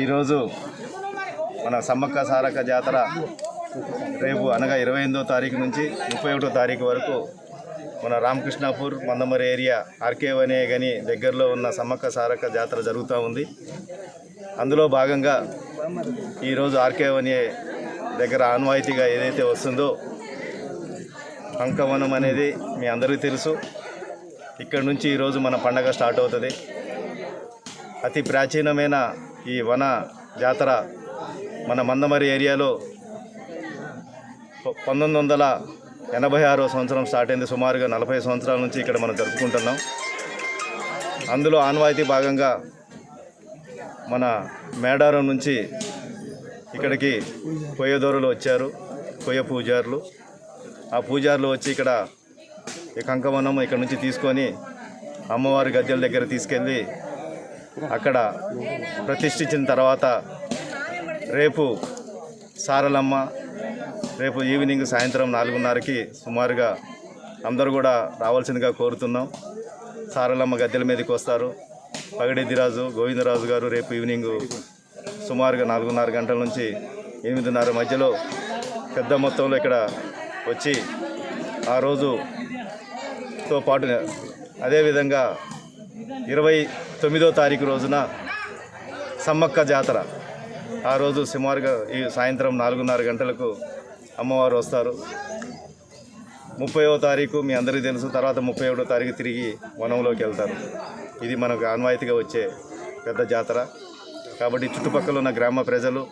ఈరోజు మన సమ్మక్క సారక్క జాతర రేపు అనగా ఇరవై ఎనిమిదో తారీఖు నుంచి ముప్పై ఒకటో తారీఖు వరకు మన రామకృష్ణాపూర్ మందమరి ఏరియా ఆర్కేవనే గని దగ్గరలో ఉన్న సమ్మక్క సారక్క జాతర జరుగుతూ ఉంది. అందులో భాగంగా ఈరోజు ఆర్కేవనే దగ్గర ఆన్వాయితీగా ఏదైతే వస్తుందో అంకవనం అనేది మీ అందరికీ తెలుసు. ఇక్కడ నుంచి ఈరోజు మన పండగ స్టార్ట్ అవుతుంది. అతి ప్రాచీనమైన ఈ వన జాతర మన మందమరి ఏరియాలో పంతొమ్మిది వందల ఎనభై ఆరో సంవత్సరం స్టార్ట్ అయింది. సుమారుగా నలభై సంవత్సరాల నుంచి ఇక్కడ మనం జరుపుకుంటున్నాం. అందులో ఆన్వాయితీ భాగంగా మన మేడారం నుంచి ఇక్కడికి కొయ్యదోరులు వచ్చారు. కొయ్య పూజారులు. ఆ పూజారులు వచ్చి ఇక్కడ ఈ కంకవనం ఇక్కడ నుంచి తీసుకొని అమ్మవారి గద్దెల దగ్గర తీసుకెళ్ళి అక్కడ ప్రతిష్ఠించిన తర్వాత రేపు సారలమ్మ రేపు ఈవినింగ్ సాయంత్రం నాలుగున్నరకి సుమారుగా అందరూ కూడా రావాల్సిందిగా కోరుతున్నాం. సారలమ్మ గద్దెల మీదకి వస్తారు. పగడిద్దిరాజు గోవిందరాజు గారు రేపు ఈవినింగ్ సుమారుగా నాలుగున్నర గంటల నుంచి ఎనిమిదిన్నర మధ్యలో పెద్ద మొత్తంలో ఇక్కడ వచ్చి ఆ రోజుతో పాటు అదేవిధంగా ఇరవై తొమ్మిదో తారీఖు రోజున సమ్మక్క జాతర. ఆ రోజు సుమారుగా ఈ సాయంత్రం నాలుగున్నర గంటలకు అమ్మవారు వస్తారు. ముప్పైవ తారీఖు మీ అందరికీ తెలుసు తర్వాత ముప్పై ఒకటో తారీఖు తిరిగి వనంలోకి వెళ్తారు. ఇది మనకు ఆన్వాయితీగా వచ్చే పెద్ద జాతర. కాబట్టి చుట్టుపక్కల ఉన్న గ్రామ ప్రజలు